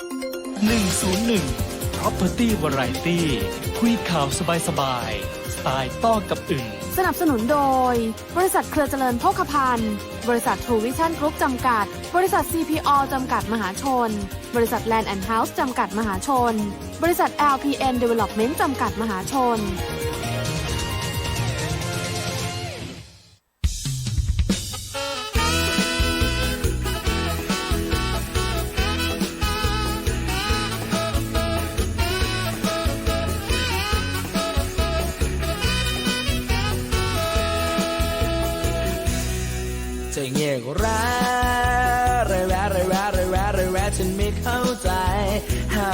101 Property Variety คุยข่าวสบายๆสไตล์ต้อกับอึ่งสนับสนุนโดย บริษัทเครือเจริญโภคภัณฑ์ บริษัททรูวิชั่นกรุ๊ปจำกัด บริษัท CPO จำกัดมหาชน บริษัท Land and House จำกัดมหาชน บริษัท LPN Development จำกัดมหาชน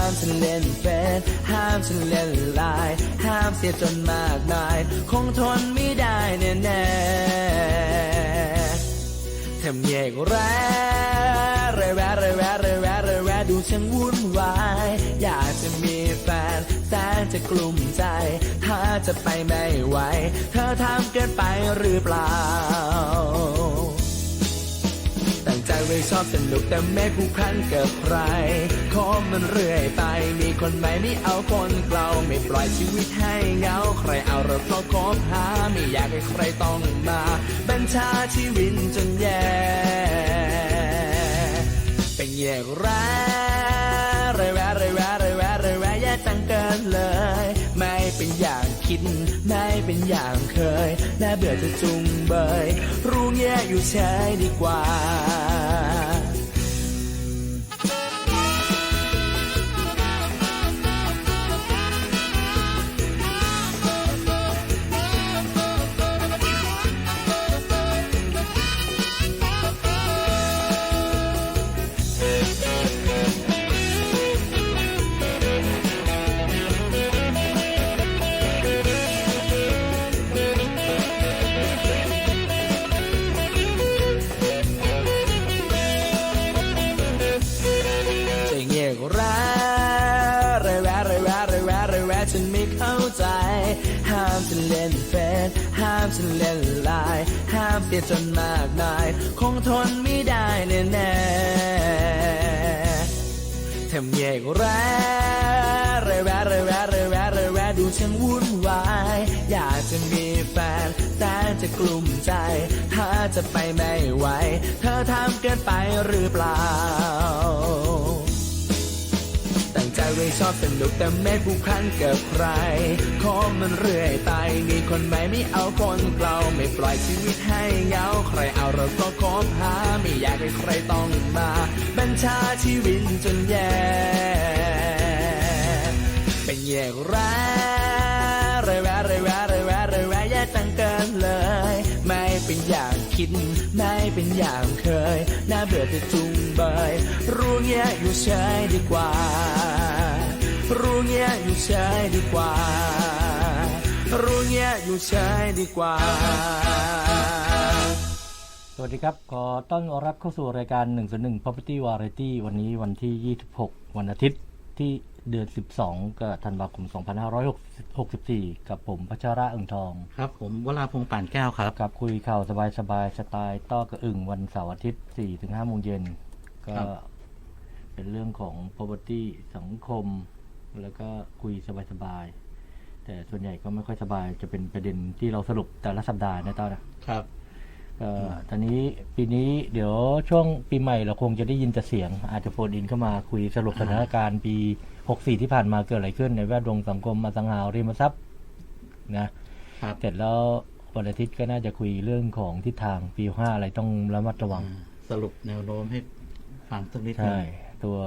ามฉันเล่นเฟซห้ามฉันเล่นไลน์ห้ามเสียจนมากมาย คงทนไม่ได้แน่แน่ๆทำเยกแร้เรแวะเรแวะเรแวะเรแวะดูฉันวุ่นวาย อยากจะมีแฟนแต่จะกลุ่มใจ ถ้าจะไปไม่ไหว เธอทำเกินไปหรือเปล่า ตั้งใจไว้ชอบสนุกแต่ไม่ผูกพันกับใครขอมันเรื่อยไป มีคนใหม่ไม่เอาคนเก่าไม่ปล่อยชีวิตให้เหงา ใครเอาเราเข้าคบหา ไม่อยากให้ใครต้องมาบัญชาชีวิตจนแย่ เป็นแยกร้ายเรแวะเรแวะเรแวะเรแวะแย่จังเกินเลย เป็นอย่างคิดไม่เป็นอย่างเคย น่าเบื่อจะจุงเบย รู้แย่อยู่ใช้ดีกว่า จะไปไม่ไหว เธอทำเกินไปหรือเปล่า ตั้งใจไว้ชอบสนุกแต่ไม่ผูกพันกับใครขอมันเรื่อยไปมีคนใหม่ไม่เอาคนเก่าไม่ปล่อยชีวิตให้เหงาใครเอาเราก็คบหาไม่อยากให้ใครต้องมาบัญชาชีวิตจนแย่เป็นแยกร้ายเรแว คิดไม่เป็นอย่างเคย น่าเบื่อจะจุงเบยรู้เงี้ยอยู่เฉยดีกว่า รู้เงี้ยอยู่เฉยดีกว่า รู้เงี้ยอยู่เฉยดีกว่า สวัสดีครับ ขอต้อนรับเข้าสู่รายการ 101 Property Variety วันนี้วันที่ 26 วันอาทิตย์ที่ เดือน 12ก็ธันวาคม 2564 กับผมพัชระอึ่งทอง ครับ ผมวราพงษ์ป่านแก้วครับ กับคุยข่าวสบายๆสไตล์ต้อกระอึ่งวันเสาร์อาทิตย์4-5โมงเย็น ก็ครับเป็นเรื่องของ property สังคม แล้วก็คุยสบายๆแต่ส่วนใหญ่ก็ไม่ค่อยสบายจะเป็นประเด็นที่เราสรุปแต่ละสัปดาห์นะต้อนะครับ ก็ตอนนี้ปีนี้เดี๋ยวช่วงปีใหม่เราคงจะได้ยินแต่เสียง อาจจะโฟนอินเข้ามาคุยสรุปสถานการณ์ปี 64 ที่ผ่านมาเกิดอะไรขึ้นในแวดวงสังคมอสังหาริมทรัพย์นะครับเสร็จแล้ววันอาทิตย์ก็น่าจะคุยเรื่องของทิศทางปี5อะไรต้องระมัดระวังอ่าสรุปแนวโน้มให้ฟังสักนิดหนึใช่งตัว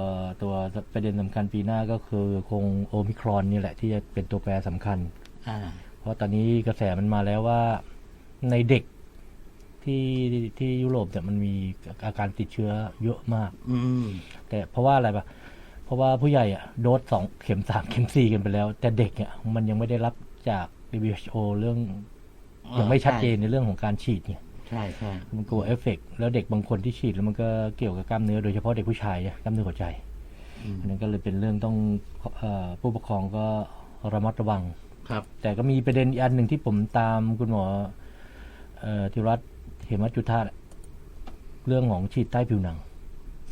ตัวประเด็นสำคัญปีหน้าก็คือคงโอมิครอนนี่แหละที่จะเป็นตัวแปรสำคัญอ่าเพราะตอนนี้กระแสมันมาแล้วว่าในเด็ก ที่ที่ยุโรปเนี่ยมันมีอาการติดเชื้อเยอะมาก อืมแต่เพราะว่าอะไรปะเพราะว่าผู้ใหญ่อะโดสสองเข็มสามเข็มสี่กันไปแล้ว แต่เด็กเนี่ยมันยังไม่ได้รับจาก WHO เรื่องอ่ายัยังไม่ชัดเจนในเรื่องของการฉีดเนี่ยใช่ใช่มันกลัวเอฟเฟกต์แล้วเด็กบางคนที่ฉีดแล้วมันก็เกี่ยวกับกล้ามเนื้อโดยเฉพาะเด็กผู้ชายอะกล้ามเนื้อหัวใจอืมอันนั้นก็เลยเป็นเรื่องต้องเออผู้ปกครองก็ระมัดระวังครับ แต่ก็มีประเด็นอีกอันหนึ่งที่ผมตามคุณหมอเอ่อธิรัตน์ เหมจุธาเรื่องของฉีดใต้ผิวหนัง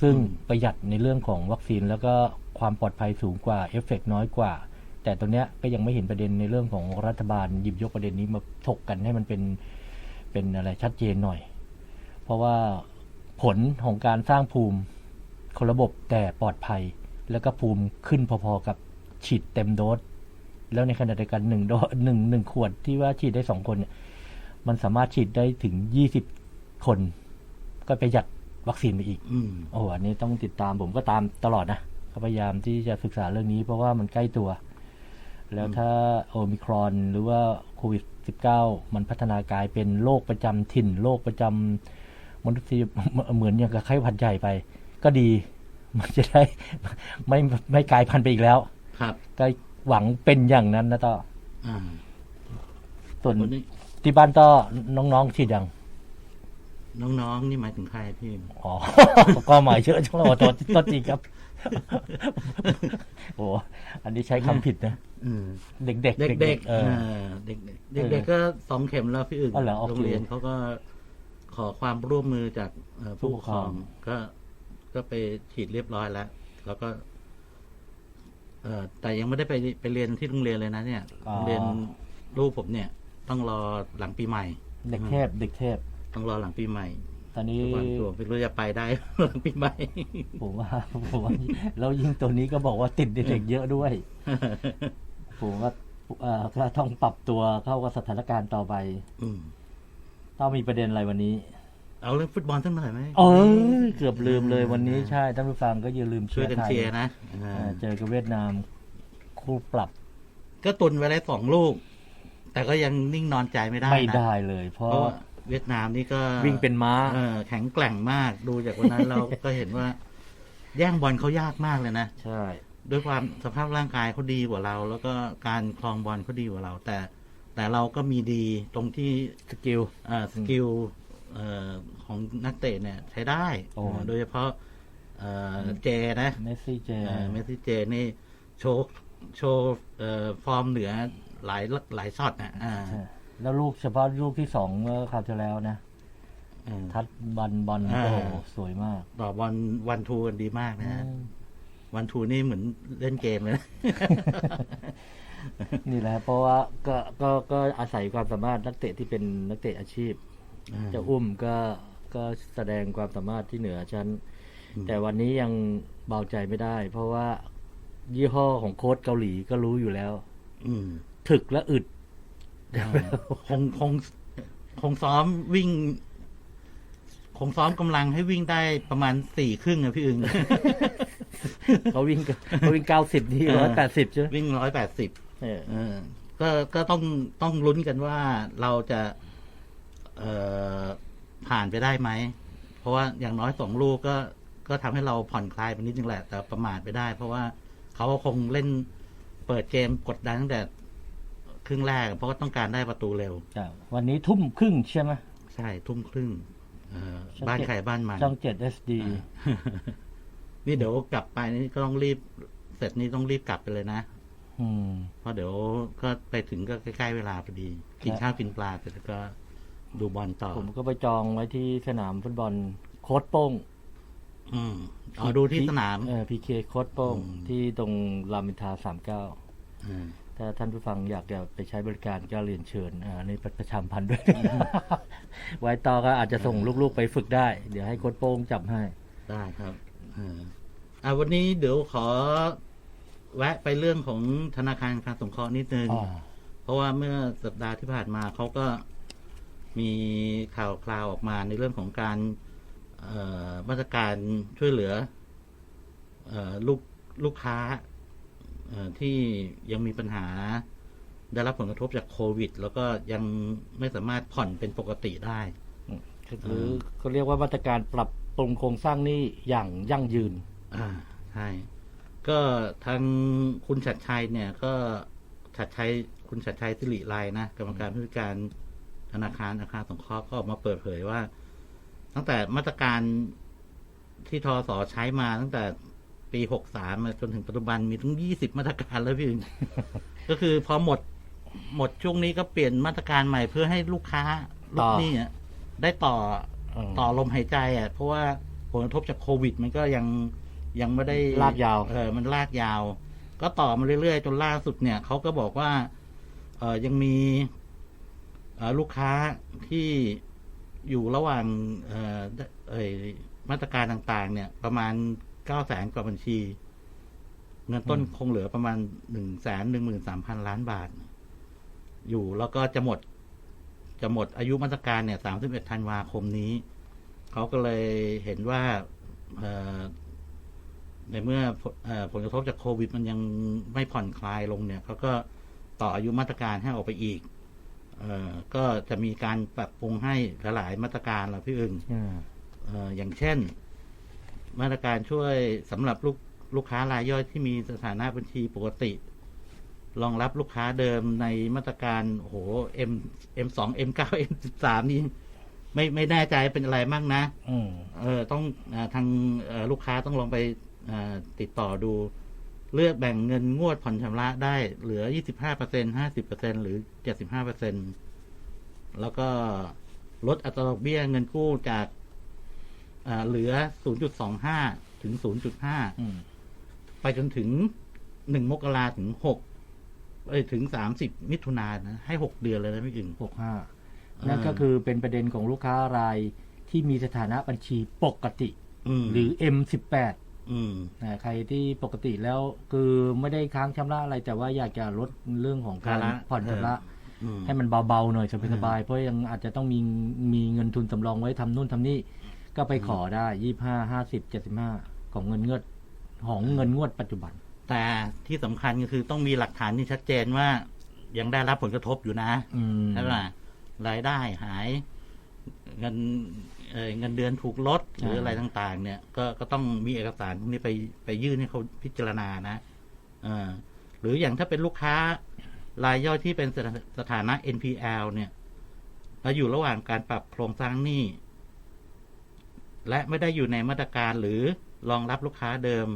ซึ่งประหยัดในเรื่องของวัคซีนแล้วก็ความปลอดภัยสูงกว่าเอฟเฟกต์น้อยกว่า แต่ตัวเนี้ยก็ยังไม่เห็นประเด็นในเรื่องของรัฐบาลหยิบยกประเด็นนี้มาถกกันให้มันเป็นเป็นอะไรชัดเจนหน่อย เพราะว่าผลของการสร้างภูมิคนระบบแต่ปลอดภัย แล้วก็ภูมิขึ้นพอๆกับฉีดเต็มโดสแล้วในขณะเดียวกันหนึ่งโดสหนึ่งหนึ่งขวดที่ว่าฉีดได้สองคนเนี่ย มันสามารถฉีดได้ถึงยี่สิบคน ก็ประหยัดวัคซีนไปอีกอืมโอ้โหอันนี้ต้องติดตามผมก็ตามตลอดนะก็พยายามที่จะศึกษาเรื่องนี้เพราะว่ามันใกล้ตัว แล้วถ้าโอมิครอนหรือว่าโควิด -19 มันพัฒนากลายเป็นโรคประจำถิ่นโรคประจำมนุษยเหมือนอย่างกับไข้หวัดใหญ่ไป ก็ดีมันจะได้ไม่ไม่กลายพันธุ์ไปอีกแล้ว ครับก็หวังเป็นอย่างนั้นนะต่ออ่าส่วนวันนี้ ที่บ้านต่อน้องๆฉีดยัง น้องๆ นี่หมายถึงใครพี่ อ๋อ ก็หมายเยอะจังเลยตัวตัวจริงครับ โอ้อันนี้ใช้คำผิดนะอืมเด็กๆ เด็กเด็กๆๆเออเออเด็กๆเด็กๆก็สองเข็มแล้วพี่อื่นอ๋อเหรอโอเคโรงเรียนเขาก็ขอความร่วมมือจากเอ่อผู้ปกครองผู้ปกครองก็ก็ไปฉีดเรียบร้อยแล้ว แล้วก็เอ่อแต่ยังไม่ได้ไปไปเรียนที่โรงเรียนเลยนะเนี่ยโรงเรียนลูกผมเนี่ย ต้องรอหลังปีใหม่ เด็กเทพเด็กเทพ ต้องรอหลังปีใหม่ตอนนี้ก่อนตัวไม่รู้จะไปได้หลังปีใหม่ผมว่าผมว่าแล้วยิ่งตัวนี้ก็บอกว่าติดเด็กๆเยอะด้วย ผมว่าเอ่อก็ต้องปรับตัวเข้ากับสถานการณ์ต่อไป อืมต้องมีประเด็นอะไรวันนี้ เอาเรื่องฟุตบอลสักหน่อยไหมเออเกือบลืมเลยวันนี้ใช่ท่านผู้ฟังก็อย่าลืมช่วยกันไทเชียร์นะเออ่าอเจอกับเวียดนามคู่ปรับ ก็ตุนไว้ได้สองลูก แต่ก็ยังนิ่งนอนใจไม่ได้นะไม่ได้เลย เพเพราะราะว่าเวียดนามนี่ก็วิ่งเป็นม้า เออแข็งแกร่งมากดูจากวันนั้น เราก็เห็นว่า แย่งบอลเขายากมากเลยนะ ใช่ ด้วยความสภาพร่างกายเขาดีกว่าเรา แล้วก็การคลองบอลเขาดีกว่าเรา แต่ แต่เราก็มีดีตรงที่สกิล เอ่อสกิลเอ่อของนักเตะเนี่ยใช้ได้โอ้ เออโดยเฉพาะเอ่อเจนะเมสซี่เจ เอ่อเมสซี่เจนี่โชว์โชว์เอ่อฟอร์มเหนือ หลายหลายช็อตนะอ่าใช่แล้วลูกเฉพาะลูกที่สองเมื่อคราวที่แล้วนะอืมทัดบอลบอลอ่าโอ้โหสวยมากต่อบอลวันทูกันดีมากนะฮะอืมวันทูนี่เหมือนเล่นเกมเลยนะนี่แหละเพราะว่าก็ก็ก็อาศัยความสามารถนักเตะที่เป็นนักเตะอาชีพเจะอุ้มก็ก็แสดงความสามารถที่เหนือชั้นอืมแต่วันนี้ยังเบาใจไม่ได้ เพราะว่ายี่ห้อของโค้ชเกาหลีก็รู้อยู่แล้วอืม ถึกและอึดคงคงคงซ้อมวิ่ง คงซ้อมกำลังให้วิ่งได้ประมาณสี่ครึ่งอะพี่อึงเขาวิ่งกันเขาวิ่งเก้าสิบนี่เออร้อยแปดสิบใช่ไหมวิ่งร้อยแปดสิบเออเออก็ก็ต้องต้องลุ้นกันว่าเราจะเอ่อผ่านไปได้ไหม เพราะว่าอย่างน้อยสองลูกก็ก็ทำให้เราผ่อนคลายไปนิดนึงแหละ แต่ประมาทไปได้ เพราะว่าเขาก็คงเล่นเปิดเกมกดดันตั้งแต่ ครึ่งแรก เพราะว่าต้องการได้ประตูเร็วจ้ะวันนี้ทุ่มครึ่งใช่ไหม ใช่ทุ่มครึ่งเอ่อช่องบ้านเจ็ด ใครบ้านมันช่องเจ็ดเอสดีนี่เดี๋ยวกลับไปนี่ก็ต้องรีบ เสร็จนี่ต้องรีบกลับไปเลยนะ อืม เพราะเดี๋ยวก็ไปถึงก็ใกล้ ๆ เวลาพอดี กินครับข้าวกินปลาเสร็จแล้วก็ดูบอลต่อ ผมก็ไปจองไว้ที่สนามฟุตบอลโค้ดโป้งอืมอ๋อดูที่สนาม เออพีเคโค้ดโป้งอืมที่ตรงรามอินทราสามเก้า อืม ถ้าท่านผู้ฟังอยากจะไปใช้บริการก็เรียนเชิญอ่าในประชามพันธ์ด้วย ไว้ต่อก็อาจจะส่งลูกๆไปฝึกได้ เดี๋ยวให้โค้ดโป้งจับให้ ได้ครับเอออ่าวันนี้เดี๋ยวขอแวะไปเรื่องของธนาคารการสงเคราะห์นิดนึง เพราะว่าเมื่อสัปดาห์ที่ผ่านมาเขาก็มีข่าวคราวออกมาในเรื่องของการเอ่อมาตรการช่วยเหลือเอ่อลูกลูกค้าเอ่อ ที่ยังมีปัญหาได้รับผลกระทบจากโควิด แล้วก็ยังไม่สามารถผ่อนเป็นปกติได้หรือเขาเรียกว่ามาตรการปรับปรุงโครงสร้างหนี้อย่างยั่งยืน อ่าใช่ก็ทางคุณชัดชัยเนี่ยก็ชัดชัยคุณชัดชัยสิริไลนะกรรมการผู้จัดการธนาคารอาคารสงเคราะห์ก็ออกมาเปิดเผยว่า ตั้งแต่มาตรการที่ทอสอใช้มาตั้งแต่ ปีหกสามจนถึงปัจจุบันมีถึงยี่สิบมาตรการแล้วพี่อึ่งก็คือพอหมด หมดช่วงนี้ก็เปลี่ยนมาตรการใหม่เพื่อให้ลูกค้าลูกหนี้อะได้ต่ออืมต่อลมหายใจอะเพราะว่าผลลกระทบจากโควิด มันก็ยังยังไม่ได้ลากยาว เออมันลากยาว ก็ต่อมาเรื่อยๆ จนล่าสุดเนี่ยเขาก็บอกว่าเออยังมีเอ่อลูกค้าที่อยู่ระหว่างเอ่อเอ่ยมาตรการต่างๆ เนี่ย ประมาณ เก้าแสนกว่าบัญชี เงินต้นอืมคงเหลือประมาณหนึ่งแสนหนึ่งหมื่นสามพันล้านบาท อยู่แล้วก็จะหมด จะหมดอายุมาตรการเนี่ยสามสิบเอ็ดธันวาคมนี้ เขาก็เลยเห็นว่าเอ่อในเมื่อผลเอ่อผลกระทบจากโควิด มันยังไม่ผ่อนคลายลงเนี่ยเขาก็ต่ออายุมาตรการให้ออกไปอีกเอ่อก็จะมีการปรับปรุงให้หลายๆมาตรการแล้วพี่อึ่งอืมเอ่ออย่างเช่น มาตรการช่วยสำหรับลูกลูกค้ารายย่อยที่มีสถานะบัญชีปกติ รองรับลูกค้าเดิมในมาตรการโอ้โห M M สอง M เก้า M สิบสามนี่ไม่ไม่แน่ใจเป็นอะไรมั่งนะอืมเออต้องอาทางเอ่อลูกค้าต้องลองไปอ่าติดต่อดู เลือกแบ่งเงินงวดผ่อนชำระได้เหลือ 25เปอร์เซ็นห้าสิบเปอร์เซ็นหรือ 75เปอร์เซ็นแล้วก็ลดอัตราดอกเบี้ยเงินกู้จากอ่า เหลือ 0.25 ถึง 0.5อืมไปจนถึง 1 มกราถึง 6 เอ้ยถึง 30 มิถุนายนนะให้ 6 เดือนเลยนะพี่อึ่งหกห้านั่นก็คือเป็นประเด็นของลูกค้ารายที่มีสถานะบัญชีปกติอืมหรือ M18 อืมนะใครที่ปกติแล้วคือไม่ได้ค้างชำระอะไร แต่ว่าอยากจะลดเรื่องของการภาระผ่อนชำระอืมให้มันเบาๆหน่อยสบายๆเพราะยังอาจจะต้องมีมีเงินทุนสำรองไว้ทำนู่นทำนี่ ก็ไปขอได้ยี่ห้าห้าสิบเจ็ดสิบห้าของเงินเงือดของเงินงวดปัจจุบัน แต่ที่สำคัญก็คือต้องมีหลักฐานที่ชัดเจนว่า ยังได้รับผลกระทบอยู่นะอืมใช่ไหมรายได้หายเงินเอ่อเงินเดือนถูกลดหรืออะไรต่าง ๆ เนี่ย ก็ก็ต้องมีเอกสารพวกนี้ไปไปยื่นให้เขาพิจารณานะเออหรืออย่างถ้าเป็นลูกค้ารายย่อยที่เป็นสถาสถานะ NPL เนี่ยแล้วอยู่ระหว่างการปรับโครงสร้างหนี้ และไม่ได้อยู่ในมาตรการหรือรองรับลูกค้าเดิม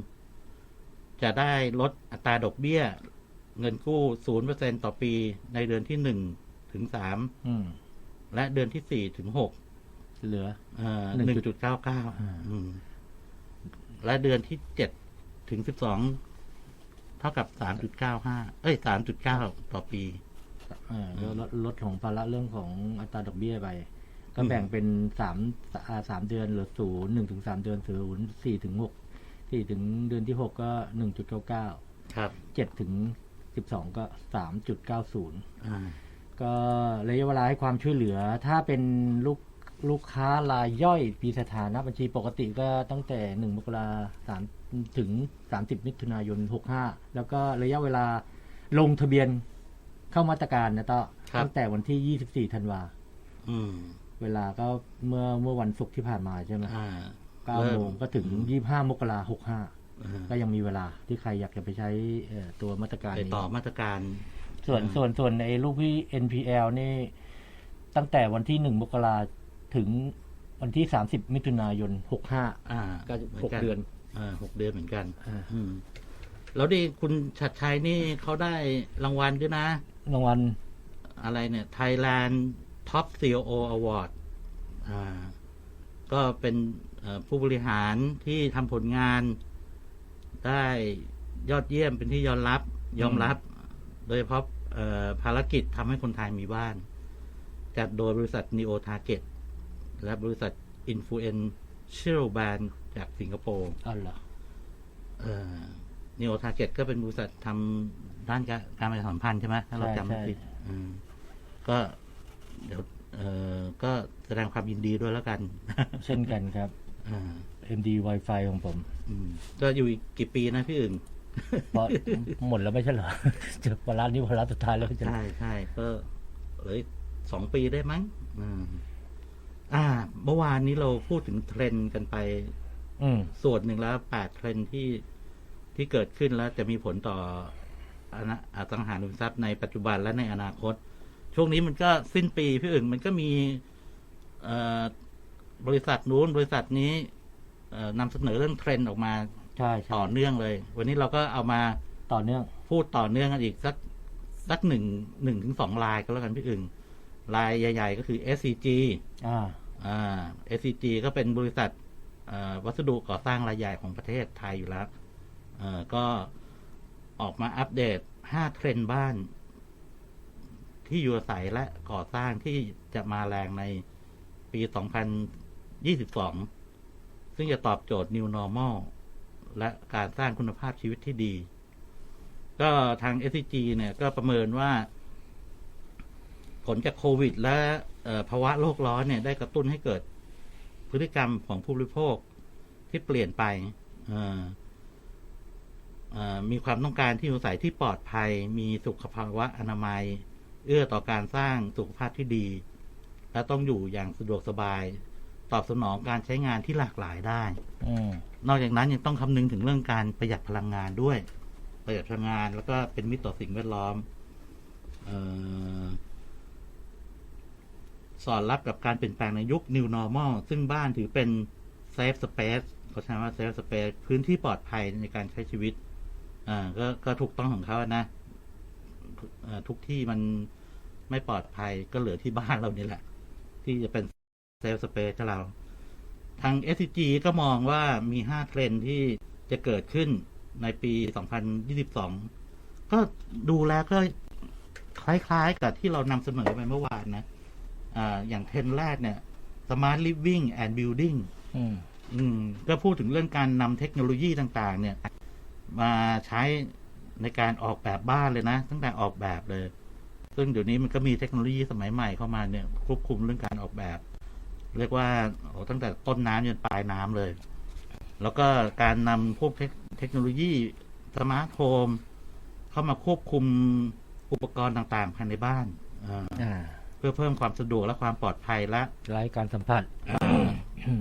จะได้ลดอัตราดอกเบี้ย เงินกู้ศูนย์เปอร์เซ็นต่อปีในเดือนที่หนึ่งถึงสามอืมและเดือนที่สี่ถึงหกเหลือหนึ่งจุดเก้าเก้าอ่าและเดือนที่เจ็ดถึงสิบสองเท่ากับสามจุดเก้าห้าเอ้ยสามจุดเก้าต่อปี เออแล้วลดลดของภาระเรื่องของอัตราดอกเบี้ยไป ก็อืมแบ่งเป็นสามอ่าสามเดือนเหลือศูนย์หนึ่งถึงสามเดือนศูนย์สี่ถึงหกสี่ถึงเดือนที่หกก็หนึ่งจุดเก้าเก้าครับเจ็ดถึงสิบสองก็สามจุดเก้าศูนย์อ่าก็ระยะเวลาให้ความช่วยเหลือ ถ้าเป็นลูกลูกค้ารายย่อยมีสถานะบัญชีปกติก็ตั้งแต่หนึ่งมกราสามถึงสามสิบมิถุนายนหกห้าแล้วก็ระยะเวลาลงทะเบียนเข้ามาตรการนะต้อครับตั้งแต่วันที่ยี่สิบสี่ธันวาอืม เวลาก็เมื่อเมื่อวันศุกร์ที่ผ่านมาใช่ไหมอ่า เก้าเริ่โมงก็ถึงยี่ห้ามกราหกห้าอ่าก็ยังมีเวลาที่ใครอยากจะไปใช้เอ่อตัวมาตรการไปนี้ต่อมาตรการ ส่วนอืมส่วนส่วนไอ้ลูกพี่ NPL นี่ ตั้งแต่วันที่หนึ่งมกราถึงวันที่สามสิบมิถุนายนหกห้าอ่าก็หมืหกเดือนอ่าหกเดือนเหมือนกันอ่าอืมแล้วดิคุณชัดชัยนี่เขาได้รางวัลด้วยนะ รางวัลอะไรเนี่ย Thailand Top COO Award อ่าก็เป็นเอ่อผู้บริหารที่ทำผลงาน ได้ยอดเยี่ยมเป็นที่ยอมรับ ยอมรับ โดยเฉพาะเอ่อภารกิจทำให้คนไทยมีบ้าน จัดโดยบริษัท Neo Target และบริษัท Influential Brand จากสิงคโปร์อ๋อเหรอเอ่อ Neo Target ก็เป็นบริษัททำด้านการการประชาสัมพันธ์ใช่ไหมถ้าเราจำไม่ผิดอืมก็ เดี๋ยวเอ่อก็แสดงความยินดีด้วยแล้วกัน เช่นกันครับ อ่า MD Wi-Fi ของผมอืมก็อยู่อีกกี่ปีนะพี่อึ่งเพราะหมดแล้วไม่ใช่เหรอเจอวาระนี้วาระสุดท้ายแล้วจะใช่ใช่ก็เหลยสองปีได้มั้งอืมอ่า เมื่อวานนี้เราพูดถึงเทรนด์กันไป อืม ส่วนหนึ่งแล้วแปดเทรนด์ที่ที่เกิดขึ้นแล้วจะมีผลต่ออนะอสังหาริมทรัพย์ในปัจจุบันและในอนาคต ช่วงนี้มันก็สิ้นปีพี่อึ่งมันก็มีเอ่อบริษัทนู้นบริษัทนี้เอ่อนำเสนอเรื่องเทรนด์ออกมาใช่ใช่ต่อเนื่องเลย วันนี้เราก็เอามาต่อเนื่อง พูดต่อเนื่องกันอีกสักสักหนึ่งหนึ่งถึงสองลายก็แล้วกันพี่อึ่งลายใหญ่ ๆ ก็คือ SCG อ่าอ่า SCG ก็เป็นบริษัทเอ่อวัสดุก่อสร้างรายใหญ่ของประเทศไทยอยู่แล้วเอ่อก็ออกมาอัปเดต 5 เทรนด์บ้าน ที่อยู่อาศัยและก่อสร้างที่จะมาแรงในปี 2022 ซึ่งจะตอบโจทย์ New Normal และการสร้างคุณภาพชีวิตที่ดี ก็ทาง SCG เนี่ยก็ประเมินว่า ผลจากโควิด และภาวะโลกร้อนเนี่ย ได้กระตุ้นให้เกิดพฤติกรรมของผู้บริโภคที่เปลี่ยนไปมีความต้องการที่อยู่อาศัยที่ปลอดภัย มีสุขภาวะอนามัย เอื้อต่อการสร้างสุขภาพที่ดี และต้องอยู่อย่างสะดวกสบาย ตอบสนองการใช้งานที่หลากหลายได้อืมนอกจากนั้นยังต้องคำนึงถึงเรื่องการประหยัดพลังงานด้วย ประหยัดพลังงานแล้วก็เป็นมิตรต่อสิ่งแวดล้อมเออสอดรับกับการเปลี่ยนแปลงในยุค New Normal ซึ่งบ้านถือเป็น Safe Space เขาใช้คำว่า Safe Space พื้นที่ปลอดภัยในการใช้ชีวิต อ่าก็ก็ถูกต้องของเขานะเอ่อ ทุกที่มันไม่ปลอดภัยก็เหลือที่บ้านเรานี่แหละ ที่จะเป็น Safe Space ให้เรา ทาง SCG ก็มองว่ามี 5 เทรนด์ที่จะเกิดขึ้นในปี 2022 ก็ดูแล้วก็คล้าย ๆ กับที่เรานำเสนอไปเมื่อวานนะอ่าอย่างเทรนด์แรกเนี่ย Smart Living and Building อืมอืมก็พูดถึงเรื่องการนำเทคโนโลยีต่าง ๆ เนี่ย มาใช้ ในการออกแบบบ้านเลยนะ ตั้งแต่ออกแบบเลย ซึ่งเดี๋ยวนี้มันก็มีเทคโนโลยีสมัยใหม่เข้ามาเนี่ยควบคุมเรื่องการออกแบบ เรียกว่าโอ้ตั้งแต่ต้นน้ำจนปลายน้ำเลย แล้วก็การนำพวกเทคเทคโนโลยีสมาร์ทโฮมเข้ามาควบคุมอุปกรณ์ต่างๆภายในบ้านอ่าอ่าเพื่อเพิ่มความสะดวกและความปลอดภัยและไร้การสัมผัส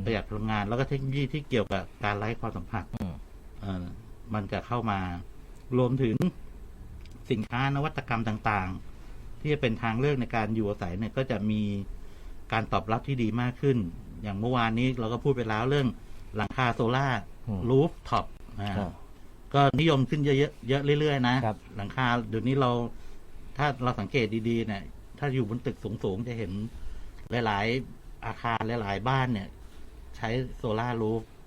ประหยัดพลังงานแล้วก็เทคโนโลยีที่เกี่ยวกับการไร้ความสัมผัสอืมเอ่อมันจะเข้ามา รวมถึงสินค้านวัตกรรมต่างๆ ที่จะเป็นทางเลือกในการอยู่อาศัยเนี่ยก็จะมีการตอบรับที่ดีมากขึ้น อย่างเมื่อวานนี้เราก็พูดไปแล้วเรื่องหลังคาโซล่าอืมรูฟท็อปครับก็นิยมขึ้นเยอะๆเยอะเรื่อยๆนะครับหลังคาเดี๋ยวนี้เราถ้าเราสังเกตดีๆ เนี่ย ถ้าอยู่บนตึกสูงๆ จะเห็นหลาย ๆ อาคารหลาย ๆ บ้านเนี่ย ใช้โซล่าร์รูฟแปะ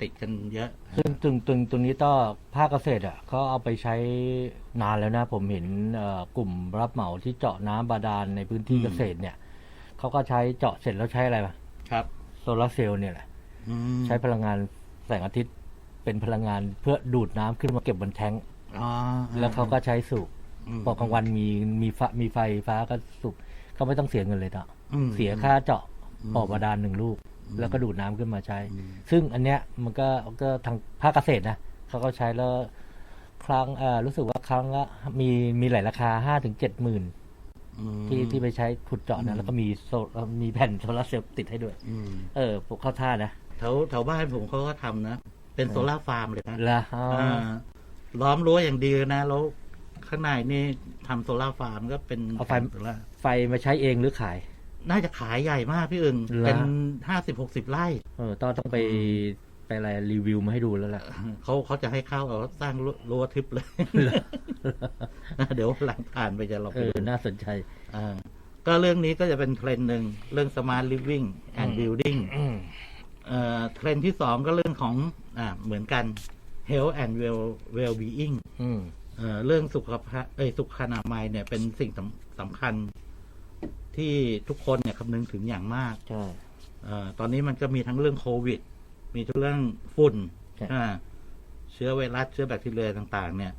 ติดกันเยอะซึ่งตรงตรงตรงนี้ก็ภาคเกษตรอะเขาเอาไปใช้นานแล้วนะ ผมเห็นเอ่อกลุ่มรับเหมาที่เจาะน้ำบาดาลในพื้นที่อืมเกษตรเนี่ยเขาก็ใช้เจาะเสร็จแล้วใช้อะไรมาครับโซลาร์เซลล์เนี่ยแหละอืมใช้พลังงานแสงอาทิตย์เป็นพลังงานเพื่อดูดน้ำขึ้นมาเก็บบนแท้งอ๋อแล้วเขาก็ใช้สูบมพอกลางวันมีมีฟ้ามีไฟฟ้าก็สูบเขาไม่ต้องเสียเงินเลยเนาะอืมเสียค่าเจาะอืมบ่อบาดาลหนึ่งลูกอืม แล้วก็ดูดน้ำขึ้นมาใช้อืมซึ่งอันเนี้ยมันก็ก็ทางภาคเกษตรนะเขาก็ใช้แล้วครั้งเอ่อรู้สึกว่าครั้งละมีมีหลายราคาห้าถึงเจ็ดหมื่นอืมที่ที่ไปใช้ขุดเจาะอืนะมแล้วก็มีโซมีแผ่นโซลาร์เซลล์ติดให้ด้วยอืมเออพวกเข้าท่านะแถวแถวบ้านผมเขาก็ทำนะ เป็นโซล่าร์ฟาร์มเลยนะแล้วอ๋อออ่าล้อมรั้วอย่างดีเลยนะ แล้วข้างในนี่ทำโซล่าร์ฟาร์มก็เป็นเอาไฟโซล่าร์ไฟมาใช้เองหรือขาย น่าจะขายใหญ่มากพี่อึ่งเหรอเป็นห้าสิบหกสิบไร่ เออต้องต้องไปไปอะไรรีวิวมาให้ดูแล้วล่ะเขาเขาจะให้เข้าเอาสร้างรั้วทึบเลยเดี๋ยวหลังผ่านไปจะเราเอไปอดูน่าสนใจอ่าก็เรื่องนี้ก็จะเป็นเทรนด์หนึ่งเรื่อง smart living and อืม building อืมเอ่อเทรนด์ที่สองก็เรื่องของอ่าเหมือนกัน health and well well being อืมเอ่อเรื่องสุขภาพเอ้ยสุขอนามัยเนี่ยเป็นสิ่งสำสำคัญ ที่ทุกคนเนี่ยคำนึงถึงอย่างมากใช่ เออตอนนี้มันก็มีทั้งเรื่องโควิด มีทั้งเรื่องฝุ่นใช่ อ่าเชื้อไวรัสเชื้อแบคทีเรียต่าง ๆ เนี่ย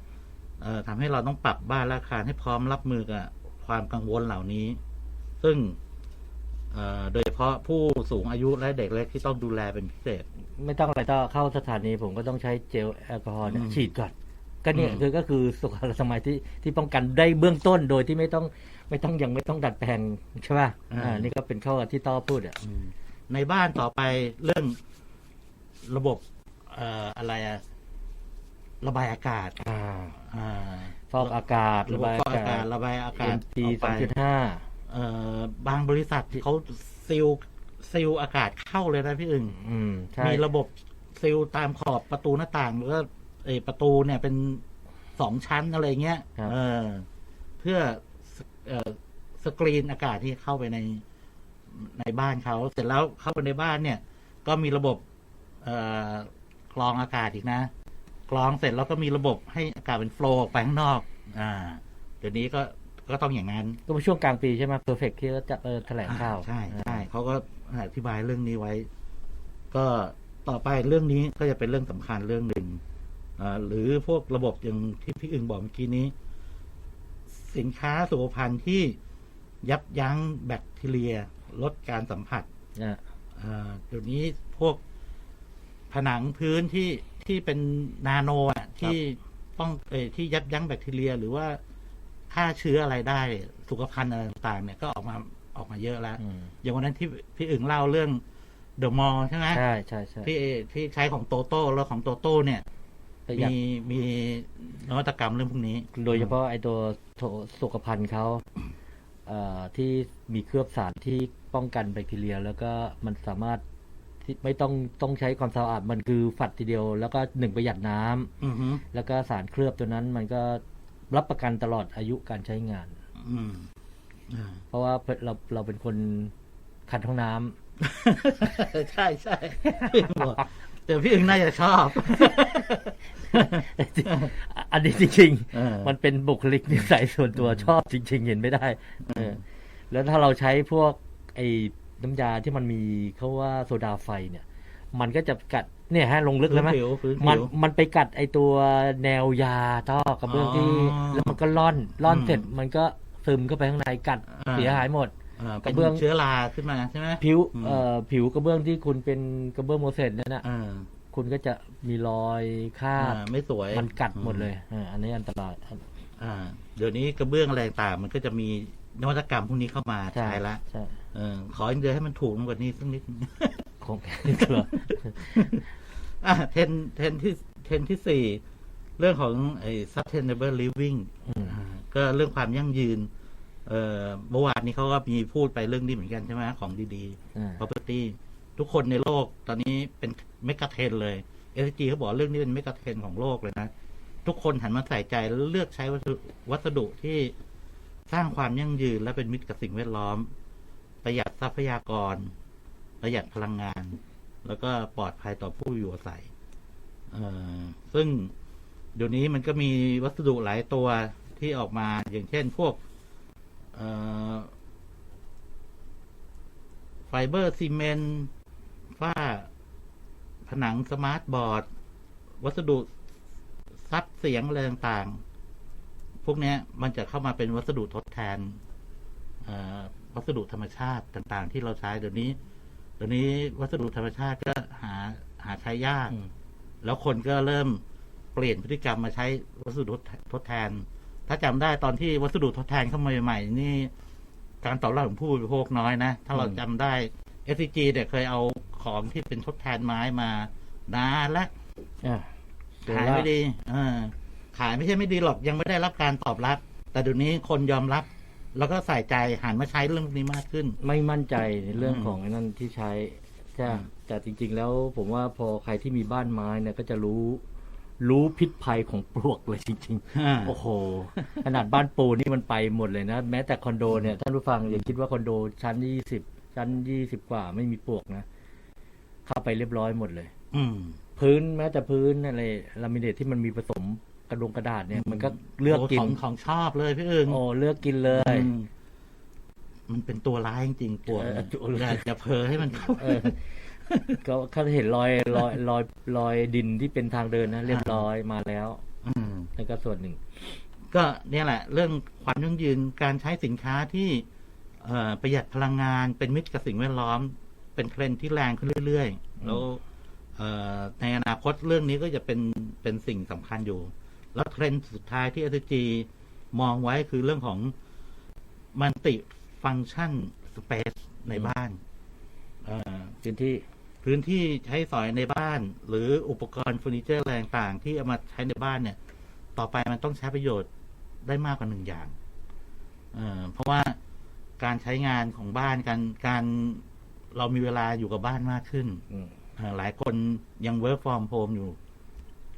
เอ่อทำให้เราต้องปรับบ้านและอาคารให้พร้อมรับมือกับความกังวลเหล่านี้ ซึ่งเอ่อโดยเฉพาะผู้สูงอายุและเด็กเล็กที่ต้องดูแลเป็นพิเศษ ไม่ต้องอะไรต้องเข้าสถานีผมก็ต้องใช้เจลแอลกอฮอล์เนี่ยอืมฉีดก่อน ก็เนี่ยอืม คือก็คือสุขอนามัยที่ที่ป้องกันได้เบื้องต้นโดยที่ไม่ต้อง ไม่ต้องยังไม่ต้องดัดแปลงใช่ป่ะอ่านี่ก็เป็นข้อที่ต้อพูดอะอืมในบ้านต่อไปเรื่องระบบเอ่ออะไรอะระบายอากาศอ่าอ่าฟอกอากาศ ระระบบบายฟอกอาากอาาศศระบายอากาศ MP ออกสองไปจุดห้าเอ่อบางบริษัทเขาซีลซีลอากาศเข้าเลยนะพี่อึ่งอืมใช่มีระบบซีลตามขอบประตูหน้าต่างแล้วก็เออประตูเนี่ยเป็นสองชั้นอะไรเงี้ยครับเออ เพื่อ สเอ่อสกรีนอากาศที่เข้าไปในในบ้านเขา เสร็จแล้วเข้าไปในบ้านเนี่ย ก็มีระบบเอ่อกรองอากาศอีกนะกรองเสร็จแล้วก็มีระบบให้อากาศเป็นโฟลว์ออกไปข้างนอก อ่า เดี๋ยวนี้ก็ก็ต้องอย่างนั้น ก็เป็นช่วงกลางปีใช่ไหมเพอร์เฟกที่เขาจะเออแถลงข่าวใช่ใช่เขาก็อธิบายเรื่องนี้ไว้ ก็ต่อไปเรื่องนี้ก็จะเป็นเรื่องสำคัญเรื่องหนึ่งอ่าหรือพวกระบบอย่างที่พี่อึ่งบอกเมื่อกี้นี้ สินค้าสุขภัณฑ์ที่ยับยั้งแบคทีเรีย ลดการสัมผัสอะอ่าเดี๋ยวนี้พวกผนังพื้นที่ที่เป็นนาโนอะที่ป้องเออที่ยับยั้งแบคทีเรีย หรือว่าฆ่าเชื้ออะไรได้ สุขภัณฑ์อะไรต่างๆ เนี่ยก็ออกมาออกมาเยอะแล้วอืมอย่างวันนั้นที่พี่อึ่งเล่าเรื่องเดอะมอลใช่ไหมใช่ใช่ใช่ที่ที่ใช้ของโตโต้แล้วของโตโต้เนี่ยประหยัด มีมีนวัตกรรมเรื่องพวกนี้ โดยเฉพาะไอตัวโถสุขภัณฑ์เขาเอ่อที่มีเคลือบสารที่ป้องกันแบคทีเรีย แล้วก็มันสามารถที่ไม่ต้องต้องใช้ความสะอาดมันคือฝัดทีเดียว แล้วก็หนึ่งประหยัดน้ำอือฮึแล้วก็สารเคลือบตัวนั้นมันก็รับประกันตลอดอายุการใช้งานอืมอ่าเพราะว่าเราเราเป็นคนขัดห้องน้ำใช่ใช่พี่อึ่งบอกแต่พี่อึ่งน่าจะชอบ อันนี้จริงเออๆมันเป็นบุคลิกนิสัยส่วนตัวชอบจริง ๆ เห็นไม่ได้เออแล้วถ้าเราใช้พวกไอ้น้ำยาที่มันมีเขาว่าโซดาไฟเนี่ย มันก็จะกัดเนี่ยฮะลงลึกแล้วไหมผิวพื้นมัผินวมันไปกัดไอตัวแนวยาท่อกระเบื้องที่อ๋อแล้วมันก็ล่อนล่อนอืมเสร็จมันก็ซึมเข้าไปข้างในกัดอ่าเสียหายหมดอ่ากเป็ระนเบื้องเชื้อราขึ้นมาใช่ไหมผิวอืมเอ่อผิวกระเบื้องที่คุณเป็นกระเบื้องโมเสสเนี่ยนะอ่า คุณก็จะมีรอยคราอ่าบไม่สวยมันกัดหมดเลยอ่าอันนี้อันตราย อ่า เดี๋ยวนี้กระเบื้องอะไรต่างๆมันก็จะมีนวัตกรรมพวกนี้เข้ามาใช่ ใช้ละใช่เออขออย่างเดียวให้มันถูกกว่านี้สักนิด คงนี่ก็อะเทรนเทรนที่เทรนที่สี่เรื่องของไอ้ sustainable living อืมอ่าก็เรื่องความยั่งยืน เอ่อเมื่อวานนี้เขาก็มีพูดไปเรื่องนี้เหมือนกันใช่ไหมของดีอ่าๆ property ทุกคนในโลกตอนนี้เป็นเมกะเทนเลย SG เขาบอกเรื่องนี้เป็นเมกะเทนของโลกเลยนะ ทุกคนหันมาใส่ใจเลือกใช้วัสดุวัสดุที่สร้างความยั่งยืนและเป็นมิตรกับสิ่งแวดล้อม ประหยัดทรัพยากร ประหยัดพลังงาน แล้วก็ปลอดภัยต่อผู้อยู่อาศัยซึ่งเดี๋ยวนี้มันก็มีวัสดุหลายตัวที่ออกมาอย่างเช่นพวกไฟเบอร์ซีเมนต์ ฝ้า ผนังสมาร์ทบอร์ด วัสดุซับเสียงอะไรต่างๆ พวกเนี้ยมันจะเข้ามาเป็นวัสดุทดแทนเอ่อวัสดุธรรมชาติต่าง ๆ ที่เราใช้เดี๋ยวนี้เดี๋ยวนี้วัสดุธรรมชาติก็หาหาใช้ยากอืมแล้วคนก็เริ่มเปลี่ยนพฤติกรรมมาใช้วัสดุทดแทน ถ้าจำได้ตอนที่วัสดุทดแทนเข้ามาใหม่ๆนี่ การตอบรับของผู้บริโภคน้อยนะ ถ้าเราอืมจำได้ SCG เนี่ยเคยเอา ของที่เป็นทดแทนไม้มานานและอ่าขายไม่ดีเออขายไม่ใช่ไม่ดีหรอกยังไม่ได้รับการตอบรับ แต่เดี๋ยวนี้คนยอมรับ แล้วก็ใส่ใจหันมาใช้เรื่องพวกนี้มากขึ้น ไม่มั่นใจในเรื่องอืมของไอ้นั่นที่ใช้ใช่อืมแต่จริง ๆ แล้วผมว่าพอใครที่มีบ้านไม้เนี่ยก็จะรู้รู้พิษภัยของปลวกเลยจริงอ่าๆโอ้โห ขนาดบ้านปูนนี่มันไปหมดเลยนะ แม้แต่คอนโดเนี่ย ท่านผู้ฟังอย่าคิดว่าคอนโดชั้นยี่สิบชั้นยี่สิบกว่าไม่มีปลวกนะ เข้าไปเรียบร้อยหมดเลย อืม พื้นแม้แต่พื้นอะไรลามิเนตที่มันมีผสมกระดงกระดาษเนี่ย มันก็เลือกกินโของของชอบเลยพี่อึงโอ้เลือกกินเลยอืมมันเป็นตัวร้ายจริงๆปวดเอออย่าอย่าเพอให้มันเข้าเออก็เขาเห็นรอยรอยรอยรอยดินที่เป็นทางเดินนะเรียบร้อยมาแล้วอืมนั่นก็ส่วนหนึ่ง ก็เนี่ยแหละ เรื่องความยั่งยืนการใช้สินค้าที่เอ่อประหยัดพลังงานเป็นมิตรกับสิ่งแวดล้อม เป็นเทรนที่แรงขึ้นเรื่อยๆ แล้วในอนาคตเรื่องนี้ก็จะเป็นเป็นสิ่งสำคัญอยู่ แล้วเทรนสุดท้ายที่ SG มองไว้คือเรื่องของมันติฟังชันสเปซในบ้านพื้นที่พื้นที่ใช้สอยในบ้าน หรืออุปกรณ์เฟอร์นิเจอร์อะไรต่าง ๆ ที่เอามาใช้ในบ้านเนี่ย ต่อไปมันต้องใช้ประโยชน์ได้มากกว่าหนึ่งอย่าง เเพราะว่าการใช้งานของบ้านการการ เรามีเวลาอยู่กับบ้านมากขึ้นอืมเอ่อหลายคนยัง work from home อยู่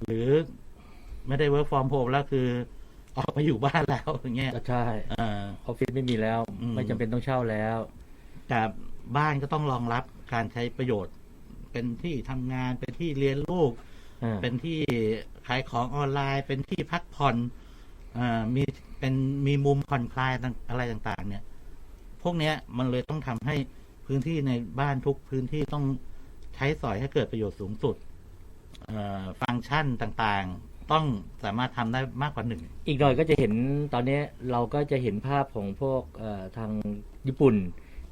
หรือไม่ได้ work from home แล้วคือ ออกมาอยู่บ้านแล้วอย่างเงี้ยก็ใช่เอ่อออฟฟิศไม่มีแล้วอืมไม่จำเป็นต้องเช่าแล้ว แต่บ้านก็ต้องรองรับการใช้ประโยชน์ เป็นที่ทำงานเป็นที่เรียนลูกอ่าเป็นที่ขายของออนไลน์ เป็นที่พักผ่อนเอ่อมีเป็นมีมุมผ่อนคลายต่างอะไรต่าง ๆ เนี่ย พวกเนี้ยมันเลยต้องทำให้ พื้นที่ในบ้านทุกพื้นที่ต้องใช้สอยให้เกิดประโยชน์สูงสุดเอ่อฟังก์ชันต่างๆ ต้องสามารถทำได้มากกว่าหนึ่ง อีกหน่อยก็จะเห็นตอนนี้เราก็จะเห็นภาพของพวกเอ่อทางญี่ปุ่น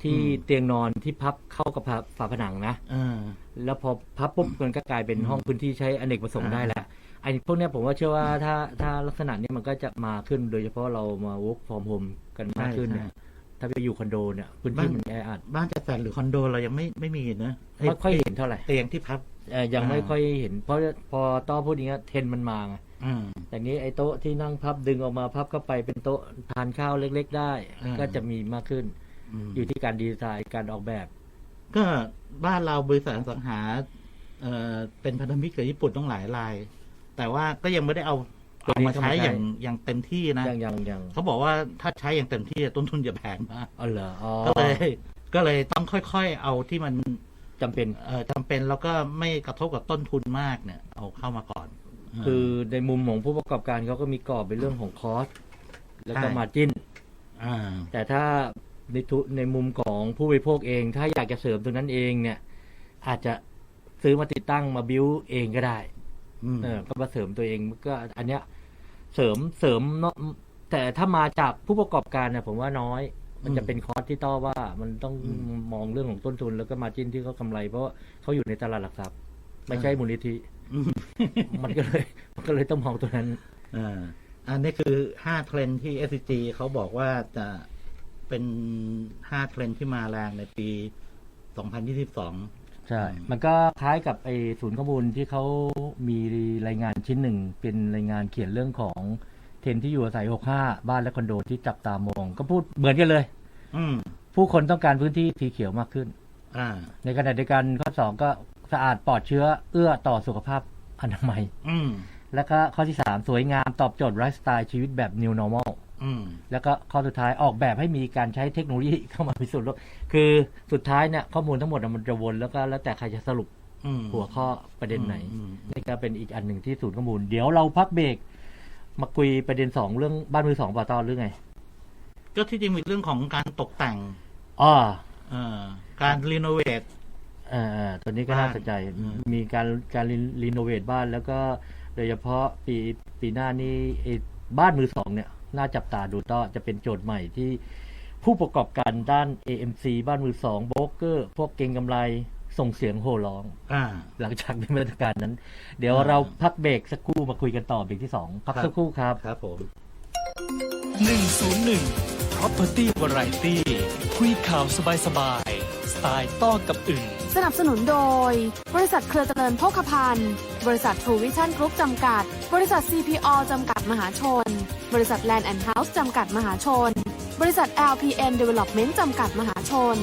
ที่อืมเตียงนอนที่พับเข้ากับฝาฝาผนังนะเออแล้วพอพับปุ๊บมันก็กลายเป็นห้องพื้นที่ใช้อเนกประสงค์ได้แล้วไอ้พวกเนี้ยผมว่าเชื่อว่าถ้าถ้าลักษณะเนี้ยมันก็จะมาขึ้นโดยเฉพาะเรามา work from home กันมากขึ้นเนี่ยใช่ ถ้าไปอยู่คอนโดเนี่ยพื้นที่มันแออัดบ้านจัดสรรหรือคอนโดเรายังไม่ไม่มีนะไไม่ค่อยเห็นเท่าไหร่เตียงที่พับ เอ่อยังไม่อ่าค่อยเห็น เพราะพอต้อพูดอย่างเงี้ยเทรนด์มันมาไงอืมแต่นี้ไอ้โต๊ะที่นั่งพับดึงออกมาพับเข้าไปเป็นโต๊ะทานข้าวเล็ก ๆ ได้ อ่า ก็จะมีมากขึ้นอืมอยู่ที่การดีไซน์การออกแบบ ก็บ้านเราบริษัทอสังหาเอ่อเป็นพันธมิตรกับญี่ปุ่นต้องหลายราย แต่ว่าก็ยังไม่ได้เอา ตัวเอานี้มาเข้ามาใช้ใช้อย่างอย่างเต็มที่นะยังยังยังเขาบอกว่าถ้าใช้อย่างเต็มที่ต้นทุนจะแพงมากอ๋อเหรออ๋อก็เลยก็เลยต้องค่อยๆ เอาที่มันจำเป็นเอ่อจำเป็นแล้วก็ไม่กระทบกับต้นทุนมากเนี่ย เอาเข้ามาก่อน คือในมุมของผู้ประกอบการเขาก็มีกรอบเป็นเรื่องของคอสแล้วก็มาจิ้นอ่าแต่ถ้าในทุในมุมของผู้บริโภคเอง ถ้าอยากจะเสริมตรงนั้นเองเนี่ย อาจจะซื้อมาติดตั้งมาบิวเองก็ได้อืมเออก็มาเสริมตัวเองก็อันเนี้ย เสริมเสริมเนาะแต่ถ้ามาจากผู้ประกอบการเนี่ยผมว่าน้อย มันจะเป็นคอร์สที่ต้อว่ามันต้องมองเรื่องของต้นทุนแล้วก็มาจิ้นที่เขากำไรเพราะว่าเขาอยู่ในตลาดหลักทรัพย์ไม่ใช่มูลนิธิอืมมันก็เลยมันก็เลยต้องมองตัวนั้นอ่าอันนี้คือห้าเทรนด์ที่ SCG เขาบอกว่าจะเป็นห้าเทรนด์ที่มาแรงในปี 2022 ใช่ มันก็คล้ายกับไอ้ศูนย์ข้อมูลที่เขามีรายงานชิ้นหนึ่ง เป็นรายงานเขียนเรื่องของเทรนด์ที่อยู่อาศัย 65 บ้านและคอนโดที่จับตามอง ก็พูดเหมือนกันเลย อืมผู้คนต้องการพื้นที่สีเขียวมากขึ้น อ่า ในขณะเดียวกันข้อสองก็สะอาดปลอดเชื้อเอื้อต่อสุขภาพอนามัย อืม แล้วก็ข้อที่สามสวยงามตอบโจทย์ไลฟ์สไตล์ชีวิตแบบ new normal อืม แล้วก็ข้อสุดท้ายออกแบบให้มีการใช้เทคโนโลยีเข้ามามีส่วนร่วมคือสุดท้ายเนี่ยข้อมูลทั้งหมดอะมันจะวนแล้วก็แล้วแต่ใครจะสรุปอืมหัวข้อประเด็นไหนอืมนี่ก็เป็นอีกอันหนึ่งที่ศูนย์ข้อมูล เดี๋ยวเราพักเบรกมาคุยประเด็นสองเรื่องบ้านมือสองป่าตอนหรือไง ก็ที่จริงมีเรื่องของการตกแต่งอ๋อเอ่อการรีโนเวทเอ่าตัวนี้ก็น่าสนใจอืมมีการการรีโนเวทบ้านแล้วก็โดยเฉพาะปีปีหน้านี่ไอ้บ้านมือสองเนี่ย น่าจับตาดูต่อจะเป็นโจทย์ใหม่ที่ผู้ประกอบการด้าน AMC บ้านมือสองโบรกเกอร์ พวกเก่งกำไรส่งเสียงโห่ร้อง อ่า หลังจากมีมาตรการนั้น เดี๋ยวอ่าเราพักเบรกสักครู่มาคุยกันต่อเบรกที่สองพักครับสักครู่ครับ ครับผม 101 Property Variety คุยข่าวสบายๆสไตล์ต้อกับอื่น สนับสนุนโดย บริษัทเครือเจริญโภคภัณฑ์ บริษัท True Vision Group จำกัด บริษัท CPO จำกัดมหาชน บริษัทแลนแอนด์เฮาส์จำกัดมหาชน บริษัท LPN Development จำกัดมหาชน